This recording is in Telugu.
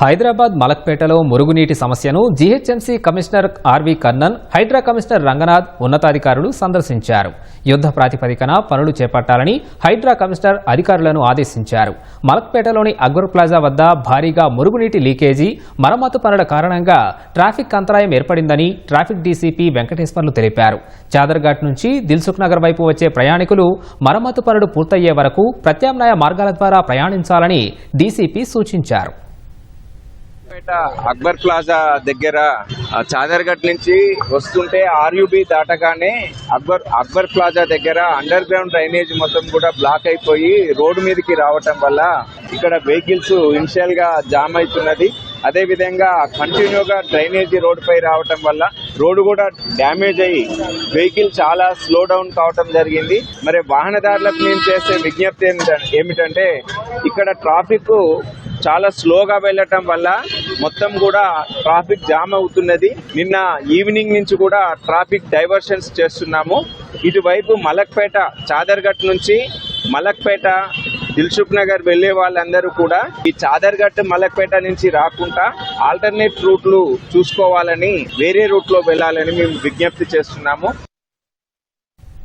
హైదరాబాద్ మలక్పేటలో మురుగునీటి సమస్యను GHMC commissioner RV Karnan Hydraa commissioner Ranganath ఉన్నతాధికారులు సందర్శించారు. యుద్ధ ప్రాతిపదికన పనులు చేపట్టాలని హైడ్రా కమిషనర్ అధికారులను ఆదేశించారు. మలక్పేటలోని అక్బర్ ప్లాజా వద్ద భారీగా మురుగునీటి లీకేజీ మరమ్మతు పనుల కారణంగా ట్రాఫిక్ అంతరాయం ఏర్పడిందని ట్రాఫిక్ డీసీపీ వెంకటేశ్వర్లు తెలిపారు. చాదర్ఘాట్ నుంచి దిల్సుఖ్ నగర్ వైపు వచ్చే ప్రయాణికులు మరమ్మతు పనులు పూర్తయ్యే వరకు ప్రత్యామ్నాయ మార్గాల ద్వారా ప్రయాణించాలని డీసీపీ సూచించారు. పేట అక్బర్ ప్లాజా దగ్గర ఆ, చాదర్ఘట్ నుంచి వస్తుంటే ఆర్యుబి దాటగానే Akbar Akbar plaza underground drainage drainage మొత్తం కూడా బ్లాక్ అయిపోయి రోడ్డు మీదకి రావటం వల్ల ఇక్కడ వెహికల్స్ ఇనిషియల్గా జామ్ అవుతున్నది. అదే విధంగా కంటిన్యూగా డ్రైనేజీ రోడ్ పై రావటం వల్ల రోడ్డు కూడా డ్యామేజ్ అయ్యి వెహికల్ చాలా స్లో డౌన్ కావటం జరిగింది. మరి వాహనదారులకు మేము చేసే విజ్ఞప్తి ఏమిటంటే ఇక్కడ ట్రాఫిక్ చాలా స్లోగా వెళ్ళటం వల్ల మొత్తం కూడా ట్రాఫిక్ జామ్ అవుతున్నది. నిన్న ఈవినింగ్ నుంచి కూడా ట్రాఫిక్ డైవర్షన్స్ చేస్తున్నాము. ఇటువైపు మలక్పేట చాదర్ఘట్ నుంచి మలక్పేట దిల్సుఖ్ నగర్ వెళ్ళే వాళ్ళందరూ కూడా ఈ చాదర్ఘట్ మలక్పేట నుంచి రాకుండా ఆల్టర్నేట్ రూట్లు చూసుకోవాలని వేరే రూట్లో వెళ్ళాలని మేము విజ్ఞప్తి చేస్తున్నాము.